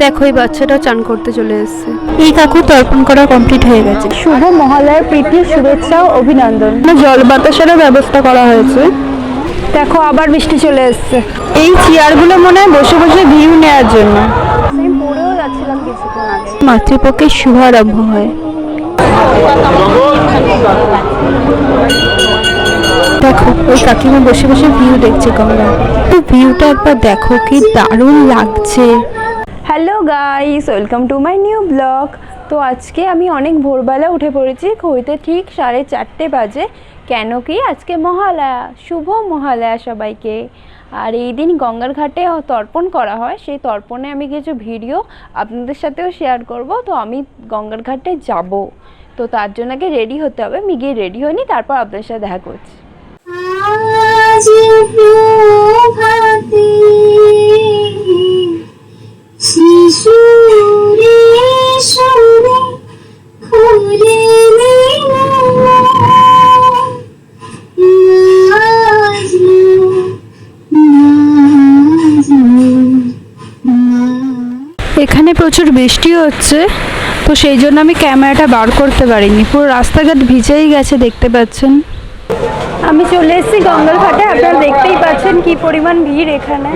দেখো এই বাচ্চাটা চান করতে চলে এসেছে। এই কাকু তর্পণ করা কমপ্লিট হয়ে গেছে। শুভ মহালয়ার প্রীতি শুভেচ্ছা ও অভিনন্দন। জল বাতাসেরও ব্যবস্থা করা হয়েছে। দেখো আবার বৃষ্টি চলে এসছে। এই চেয়ারগুলো মনে হয় বসে বসে ভিউ নেওয়ার জন্য। আমি পড়েও যাচ্ছিলাম মাতৃপক্ষের শুভারম্ভ হয়। ওই কাকিমা বসে বসে ভিউ দেখছে কমলা। তো ভিউটা একবার দেখো কি দারুণ লাগছে। Hello guys welcome to my new blog তো আজকে আমি অনেক ভোরবেলা উঠে পড়েছি, ঘড়িতে ঠিক সাড়ে চারটে বাজে। কেন কি আজকে মহালয়া, শুভ মহালয়া সবাইকে। আর এই দিন গঙ্গার ঘাটে তর্পণ করা হয়, সেই তর্পণে আমি কিছু ভিডিও আপনাদের সাথেও শেয়ার করব। তো আমি গঙ্গার ঘাটে যাব। তো তার জন্য আগে রেডি হতে হবে। আমি গিয়ে রেডি হইনি তারপর আপনাদের সাথে দেখা করছি। এখানে প্রচুর বৃষ্টি হচ্ছে, তো সেই জন্য আমি ক্যামেরাটা বার করতে পারিনি। পুরো রাস্তাঘাট ভিজেই গেছে, দেখতে পাচ্ছেন। আমি চলে এসেছি গঙ্গার ঘাটে আপনারা দেখতেই পাচ্ছেন কি পরিমাণ ভিড় এখানে।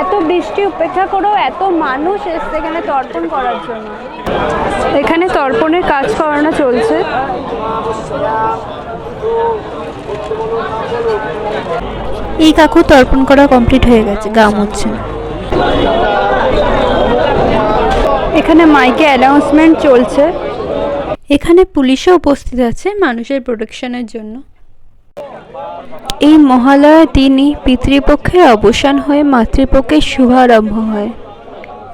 এত বৃষ্টি উপেক্ষা করেও এত মানুষ এসছে এখানে তর্পণ করার জন্য। এখানে তর্পণের কাজ করানো চলছে। এই কাকু তর্পণ করা কমপ্লিট হয়ে গেছে, গা মুচ্ছে এখানে মাইকে অ্যানাউন্সমেন্ট চলছে। এখানে পুলিশও উপস্থিত আছে মানুষের প্রোটেকশনের জন্য। এই মহালয়ার দিনই পিতৃপক্ষের অবসান হয়ে মাতৃপক্ষের শুভারম্ভ হয়।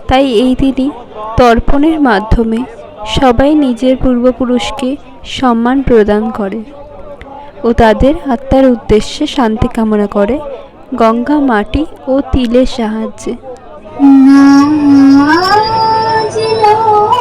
তাই এই দিনই তর্পণের মাধ্যমে সবাই নিজের পূর্বপুরুষকে সম্মান প্রদান করে ও তাদের আত্মার উদ্দেশ্যে শান্তি কামনা করে গঙ্গা, মাটি ও তিলের সাহায্যে। নাজলো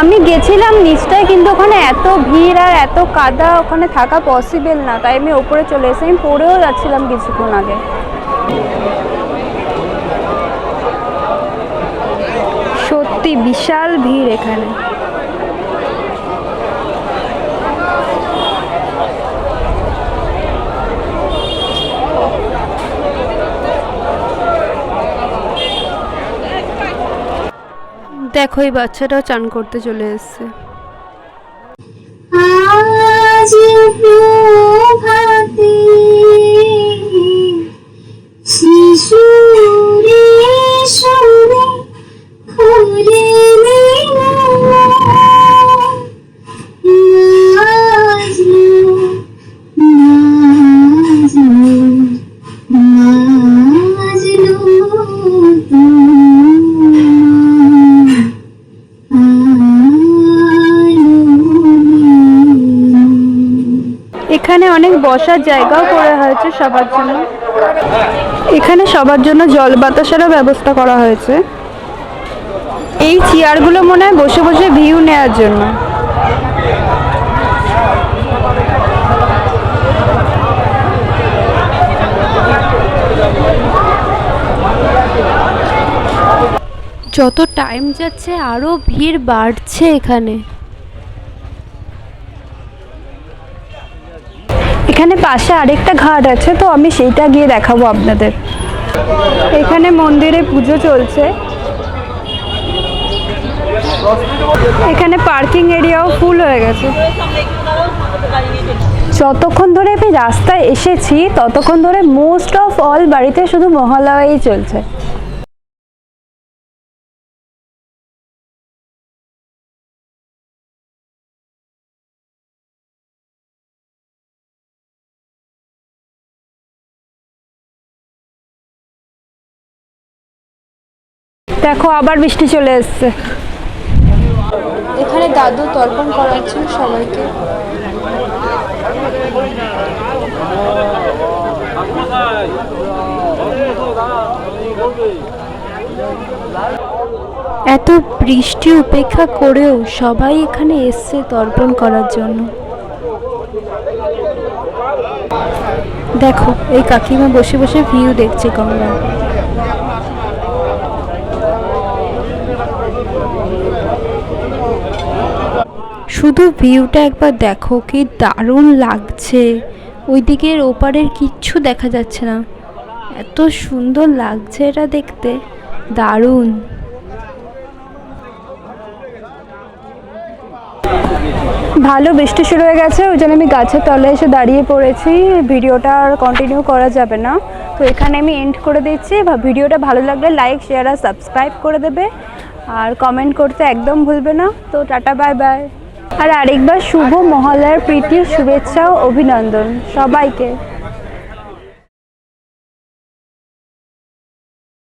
আমি গেছিলাম নিচটায় কিন্তু ওখানে এত ভিড় আর এত কাদা, ওখানে থাকা পসিবেল না। তাই আমি ওপরে চলে এসে আমি পড়েও যাচ্ছিলাম কিছুক্ষণ আগে। সত্যি বিশাল ভিড় এখানে। দেখো এই বাচ্চাটাও চান করতে চলে এসেছে। এখানে অনেক বসার জায়গাও করা হয়েছে সবার জন্য। এখানে সবার জন্য জল বাতাসেরও ব্যবস্থা করা হয়েছে। এই চেয়ারগুলো মনে হয় বসে বসে ভিউ নেওয়ার জন্য। যত টাইম যাচ্ছে আরও ভিড় বাড়ছে এখানে। এখানে পাশে আরেকটা ঘাট আছে, তো আমি সেইটা গিয়ে দেখাবো আপনাদের। এখানে মন্দিরে পুজো চলছে। এখানে পার্কিং এরিয়াও ফুল হয়ে গেছে। যতক্ষণ ধরে আমি রাস্তায় এসেছি, ততক্ষণ ধরে মোস্ট অফ অল বাড়িতে শুধু মহালয়াই চলছে। দেখো আবার বৃষ্টি চলে এসছে। এখানে দাদু তর্পণ করাচ্ছেন সবাইকে। এত বৃষ্টি উপেক্ষা করেও সবাই এখানে এসছে তর্পণ করার জন্য। দেখো এই কাকিমা বসে বসে ভিউ দেখছে গঙ্গা শুধু ভিউটা একবার দেখো, কি দারুণ লাগছে। ওইদিকের ওপারের কিচ্ছু দেখা যাচ্ছে না। এত সুন্দর লাগছে এটা দেখতে। দারুণ। ভালো বৃষ্টি শুরু হয়ে গেছে, ওই জন্য আমি গাছের তলে এসে দাঁড়িয়ে পড়েছি। ভিডিওটা আর কন্টিনিউ করা যাবে না। তো এখানে আমি এন্ড করে দিচ্ছি। ভিডিওটা ভালো লাগলে লাইক শেয়ার আর সাবস্ক্রাইব করে দেবে। আর কমেন্ট করতে একদম ভুলবে না। তো টাটা বাই বাই আর আরেকবার শুভ মহালয়ার প্রীতি শুভেচ্ছা ও অভিনন্দন সবাইকে।